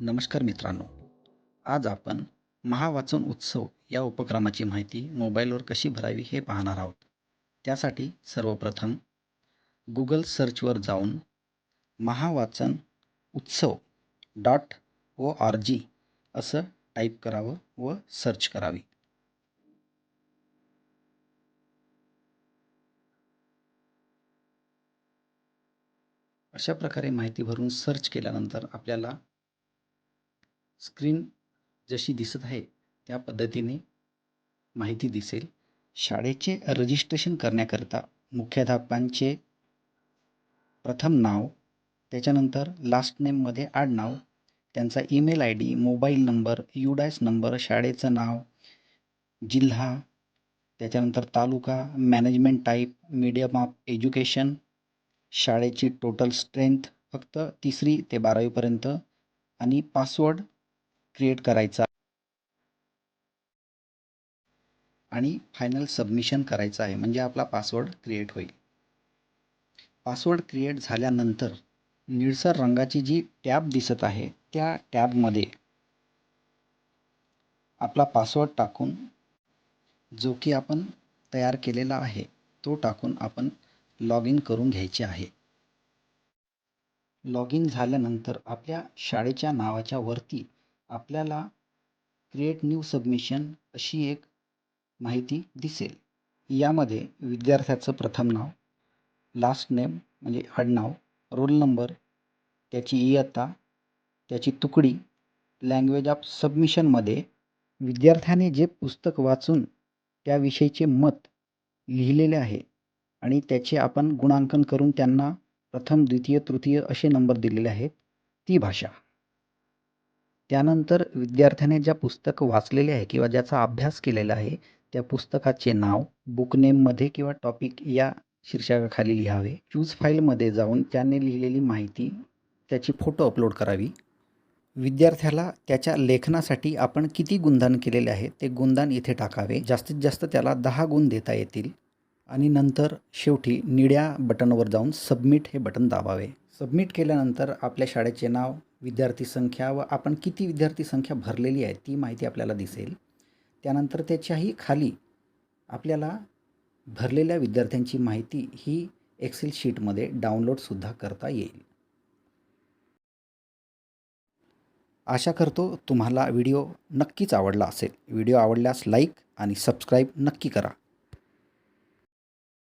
नमस्कार मित्रांनो. आज आपण महावाचन उत्सव या उपक्रमाची माहिती मोबाईलवर कशी भरावी हे पाहणार आहोत. त्यासाठी सर्वप्रथम गुगल सर्चवर जाऊन महावाचन उत्सव डॉट ओ आर जी असं टाईप करावं व सर्च करावी. अशा प्रकारे माहिती भरून सर्च केल्यानंतर आपल्याला स्क्रीन जशी दिसत आहे त्या पद्धतीने माहिती दिसेल. शाळेचे रजिस्ट्रेशन करण्याकरता मुख्याध्यापकांचे प्रथम नाव त्याच्यानंतर लास्ट नेममध्ये आडनाव त्यांचा email I D mobile number UDISE number शाळेचं नाव जिल्हा त्याच्यानंतर taluka management type medium of education शाळेची टोटल स्ट्रेंथ फक्त तिसरी ते बारावीपर्यंत आणि पासवर्ड क्रिएट करायचा. आणि फायनल सबमिशन करायचं आहे. म्हणजे आपला पासवर्ड क्रिएट होईल. पासवर्ड क्रिएट झाल्यानंतर निळसर रंगाची जी टॅब दिसत आहे त्या टॅबमध्ये आपला पासवर्ड टाकून जो की आपण तयार केलेला आहे तो टाकून आपण लॉग इन करून घ्यायचे आहे. लॉग इन झाल्यानंतर आपल्या शाळेच्या नावाच्या वरती आपल्याला क्रिएट न्यू सबमिशन अशी एक माहिती दिसेल. यामध्ये विद्यार्थ्याचं प्रथम नाव लास्ट नेम म्हणजे आडनाव रोल नंबर त्याची इयत्ता त्याची तुकडी लँग्वेज ऑफ सबमिशनमध्ये विद्यार्थ्याने जे पुस्तक वाचून त्याविषयीचे मत लिहिलेले आहे आणि त्याचे आपण गुणांकन करून त्यांना प्रथम द्वितीय तृतीय असे नंबर दिलेले आहेत ती भाषा. त्यानंतर विद्यार्थ्याने ज्या पुस्तक वाचलेले आहे किंवा ज्याचा अभ्यास केलेला आहे त्या पुस्तकाचे नाव बुक नेममध्ये किंवा टॉपिक या शीर्षकाखाली लिहावे. चूज फाईलमध्ये जाऊन त्याने लिहिलेली माहिती त्याची फोटो अपलोड करावी. विद्यार्थ्याला त्याच्या लेखनासाठी आपण किती गुणदान केलेले आहे ते गुणदान इथे टाकावे. जास्तीत जास्त त्याला दहा गुण देता येतील. आणि नंतर शेवटी निळ्या बटनवर जाऊन सबमिट हे बटन दाबावे. सबमिट केल्यानंतर आपल्या शाळेचे नाव विद्यार्थी संख्या व आपण किती विद्यार्थी संख्या भरलेली आहे ती माहिती आपल्याला दिसेल. त्यानंतर त्याच्याही खाली आपल्याला भरलेल्या विद्यार्थ्यांची माहिती ही एक्सेल शीटमध्ये डाउनलोडसुद्धा करता येईल. आशा करतो तुम्हाला व्हिडिओ नक्कीच आवडला असेल. व्हिडिओ आवडल्यास लाईक आणि सबस्क्राईब नक्की करा.